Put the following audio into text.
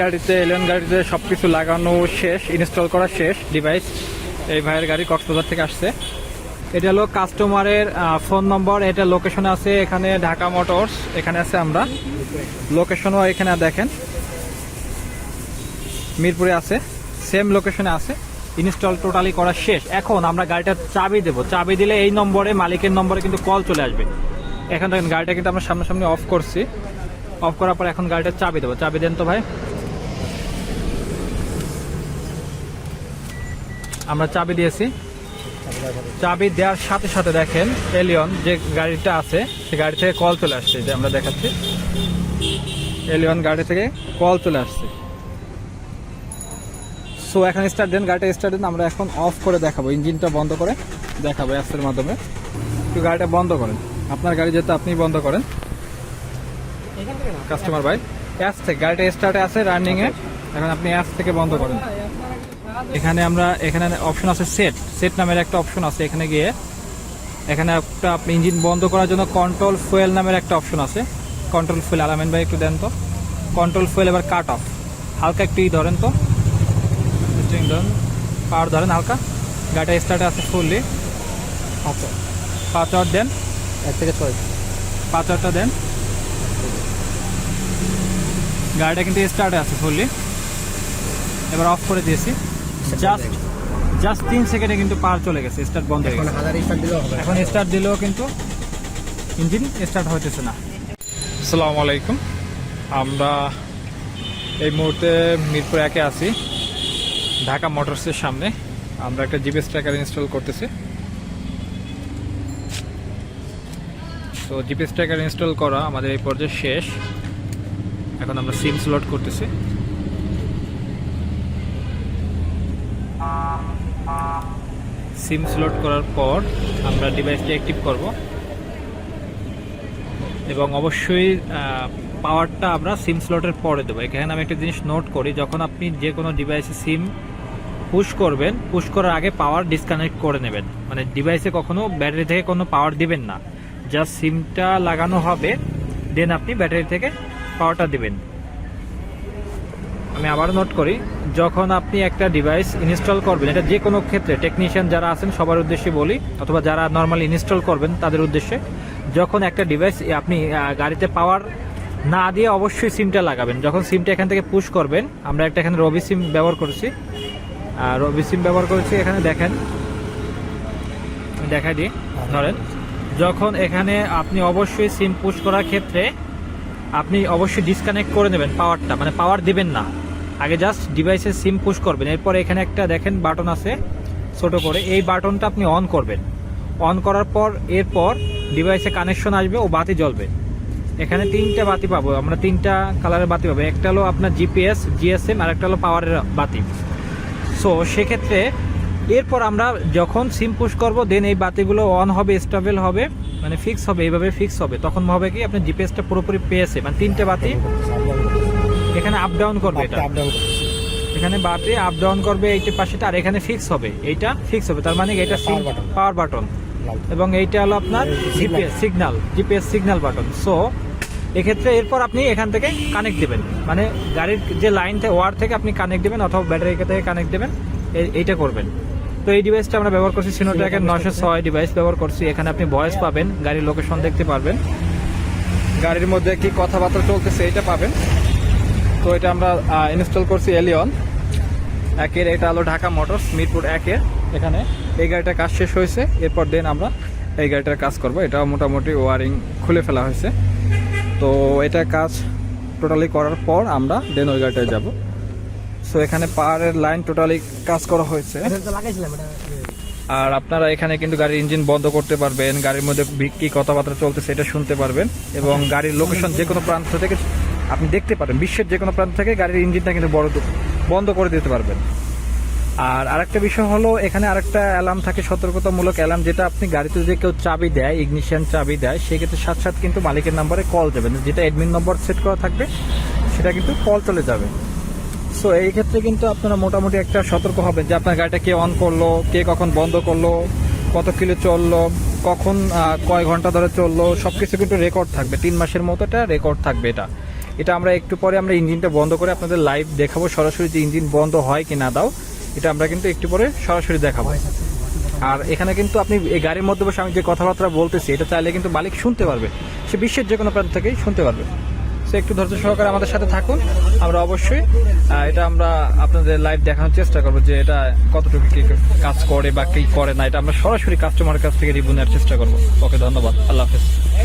গাড়িতে এলিয়ন গাড়িতে সব কিছু লাগানো শেষ ইনস্টল করা শেষ ডিভাইস এই ভাইয়ের গাড়ি কক্সবাজার থেকে আসছে। এটা হলো কাস্টমারের ফোন নম্বর এটা লোকেশনে আছে এখানে ঢাকা মোটরস এখানে আছে আমরা। লোকেশনও এখানে দেখেন। মিরপুরে আছে সেম লোকেশনে আছে। ইনস্টল টোটালি করা শেষ। এখন আমরা গাড়িটার চাবি দেবো। চাবি দিলে এই নম্বরে, মালিকের নম্বরে কিন্তু কল চলে আসবে। এখন দেখেন গাড়িটা কিন্তু আমরা সামনাসামনি অফ করছি। অফ করার পর এখন গাড়িটার চাবি দেবো। চাবি দেন তো ভাই। আমরা চাবি দিয়েছি। চাবি দেওয়ার সাথে সাথে দেখেন এলিয়ন যে গাড়িটা আছে সে গাড়ি থেকে কল চলে আসছে যে আমরা দেখাচ্ছি। এলিয়ন গাড়ি থেকে কল চলে আসছে। সো এখন স্টার্ট দেন গাড়িটা স্টার্ট দেন আমরা এখন অফ করে দেখাবো। ইঞ্জিনটা বন্ধ করে দেখাবো অ্যাপসের মাধ্যমে। একটু গাড়িটা বন্ধ করেন। আপনার গাড়ি যেহেতু আপনি বন্ধ করেন। কাস্টমার ভাই অ্যাপস থেকে গাড়িটা স্টার্টে আছে রানিংয়ে এখন আপনি অ্যাপস থেকে বন্ধ করেন। এখানে আমরা এখানে অপশন আছে সেট সেট নামের একটা অপশন আছে এখানে গিয়ে। এখানে একটা আপনি ইঞ্জিন বন্ধ করার জন্য কন্ট্রোল ফুয়েল নামের একটা অপশন আছে। কন্ট্রোল ফুয়েল আলামেন ভাই একটু দেন তো। কন্ট্রোল ফুয়েল এবার কাট অফ হালকা একটু ই ধরেন তো। ধরেন। পাওয়ার ধরেন হালকা। গাড়িটা স্টার্টে আছে ফুললি আচ্ছা পাঁচ আওয়ার দেন। এক থেকে ছয়। পাঁচ আওয়ারটা দেন। গাড়িটা কিন্তু স্টার্টে আছে ফুললি এবার অফ করে দিয়েছি। জাস্ট জাস্ট তিন সেকেন্ডে কিন্তু পার চলে গেছে স্টার্ট বন্ধ হয়ে এখন গেছে। এখন স্টার্ট দিলেও কিন্তু ইঞ্জিন স্টার্ট হইতেছে না। আসসালামু আলাইকুম। আমরা এই মুহূর্তে মিরপুর একে আছি ঢাকা মোটরসের সামনে। আমরা একটা জিপিএস ট্র্যাকার ইনস্টল করতেছি। তো জিপিএস ট্র্যাকার ইনস্টল করা আমাদের এই পর্যায়ে শেষ। এখন আমরা সিম স্লট করতেছি। সিম স্লট করার পর আমরা ডিভাইসটি অ্যাক্টিভ করব। এবং অবশ্যই পাওয়ারটা আমরা সিম স্লটের পরে দেবো। এখানে আমি একটা জিনিস নোট করি, যখন আপনি যে কোনো ডিভাইসে সিম পুশ করবেন, পুশ করার আগে পাওয়ার ডিসকানেক্ট করে নেবেন। মানে ডিভাইসে কখনো ব্যাটারি থেকে কোনো পাওয়ার দিবেন না। জাস্ট সিমটা লাগানো হবে, দেন আপনি ব্যাটারি থেকে পাওয়ারটা দিবেন। আমি আবারও নোট করি, যখন আপনি একটা ডিভাইস ইনস্টল করবেন, এটা যে কোনো ক্ষেত্রে টেকনিশিয়ান যারা আছেন, সবার উদ্দেশ্যে বলি, অথবা যারা নর্মালি ইনস্টল করবেন, তাদের উদ্দেশ্যে, যখন একটা ডিভাইস আপনি গাড়িতে পাওয়ার না দিয়ে অবশ্যই সিমটা লাগাবেন। যখন সিমটা এখান থেকে পুশ করবেন, আমরা একটা এখানে রবি সিম ব্যবহার করেছি। আর রবি সিম ব্যবহার করেছি, এখানে দেখেন দেখাই দিই, ধরেন, যখন এখানে আপনি অবশ্যই সিম পুশ করার ক্ষেত্রে, আপনি অবশ্যই ডিসকানেক্ট করে নেবেন পাওয়ারটা মানে পাওয়ার দিবেন না। আগে জাস্ট ডিভাইসের সিম পুশ করবেন। এরপর এখানে একটা দেখেন বাটন আছে ছোট করে। এই বাটনটা আপনি অন করবেন। অন করার পর এরপর ডিভাইসে কানেকশন আসবে ও বাতি জ্বলবে। এখানে তিনটা বাতি পাবো। আমরা তিনটা কালারের বাতি পাবো। একটা হলো আপনার জিপিএস জিএসএম আর একটা হলো পাওয়ারের বাতি। সো সেক্ষেত্রে এরপর আমরা যখন সিম পুশ করব দেন এই বাতিগুলো অন হবে স্টেবল হবে মানে ফিক্স হবে, এইভাবে ফিক্স হবে। তখন হবে কি? আপনার জিপিএসটা পুরোপুরি পেয়েছে মানে তিনটে বাতি এখানে আপ ডাউন করবে এটা। আপ ডাউন এখানে বাতি আপ ডাউন করবে এইটা পাশেটা আর এখানে ফিক্স হবে। এইটা ফিক্স হবে তার মানে এটা পাওয়ার বাটন এবং এইটা হলো আপনার GPS signal GPS signal button so এক্ষেত্রে এরপর আপনি এখান থেকে কানেক্ট দেবেন। মানে গাড়ির যে লাইন থেকে ওয়ার থেকে আপনি কানেক্ট দেবেন অথবা ব্যাটারি থেকে কানেক্ট দেবেন এই- এইটা করবেন। তো এই ডিভাইসটা আমরা ব্যবহার করছি সিনোট্র্যাকের নশো ছয় ডিভাইস ব্যবহার করছি। এখানে আপনি ভয়েস পাবেন গাড়ির লোকেশন দেখতে পারবেন। গাড়ির মধ্যে কি কথাবার্তা চলতেছে এটা পাবেন। তো এটা আমরা ইনস্টল করছি এলিয়ন একের এটা হলো ঢাকা মোটরস, মিরপুর একের এখানে। এই গাড়িটার কাজ শেষ হয়েছে, এরপর দেন আমরা এই গাড়িটার কাজ করব। এটা মোটামুটি ওয়ারিং খুলে ফেলা হয়েছে। তো এটা কাজ টোটালি করার পর আমরা দেন ওই গাড়িটায় যাব। সো এখানে পাহাড়ের লাইন টোটালি কাজ করা হয়েছে। আর আপনারা এখানে কিন্তু গাড়ির ইঞ্জিন বন্ধ করতে পারবেন, গাড়ির মধ্যে কি কথাবার্তা চলতেছে এটা শুনতে পারবেন। এবং গাড়ির লোকেশন যে কোনো প্রান্ত থেকে আপনি দেখতে পারেন, বিশ্বের যে কোনো প্রান্ত থেকে গাড়ির ইঞ্জিনটা কিন্তু বড় বন্ধ করে দিতে পারবেন। আর আরেকটা বিষয় হলো, এখানে আরেকটা অ্যালার্ম থাকে, সতর্কতামূলক অ্যালার্ম যেটা আপনি গাড়িতে যদি কেউ চাবি দেয় ইগনিশিয়ান চাবি দেয়, সেক্ষেত্রে সাথ সাথ কিন্তু মালিকের নাম্বারে কল যাবেন যেটা অ্যাডমিন নম্বর সেট করা থাকবে, সেটা কিন্তু কল চলে যাবে। সো এই ক্ষেত্রে কিন্তু আপনারা মোটামুটি একটা সতর্ক হবেন যে আপনার গাড়িটা কে অন করল, কে কখন বন্ধ করল, কত কিলো চলল, কখন কয় ঘণ্টা ধরে চলল সব কিছু কিন্তু রেকর্ড থাকবে। তিন মাসের মতো এটা রেকর্ড থাকবে এটা। এটা আমরা একটু পরে আমরা ইঞ্জিনটা বন্ধ করে আপনাদের লাইভ দেখাবো, সরাসরি যে ইঞ্জিন বন্ধ হয় কি না দাও। এটা আমরা কিন্তু একটু পরে সরাসরি দেখাবো। আর এখানে কিন্তু আপনি এই গাড়ির মধ্যে বসে আমি যে কথাবার্তা বলতেছি, এটা চাইলে কিন্তু মালিক শুনতে পারবে। সে বিশ্বের যে কোনো প্রান্ত থেকেই শুনতে পারবে। সে একটু ধৈর্য সহকারে আমাদের সাথে থাকুন। আমরা অবশ্যই এটা আমরা আপনাদের লাইভ দেখানোর চেষ্টা করব যে এটা কতটুকু কি কাজ করে বা কি করে না। এটা আমরা সরাসরি কাস্টমারের কাছ থেকে রিভিউ নেওয়ার চেষ্টা করব। ওকে, ধন্যবাদ। আল্লাহ হাফেজ।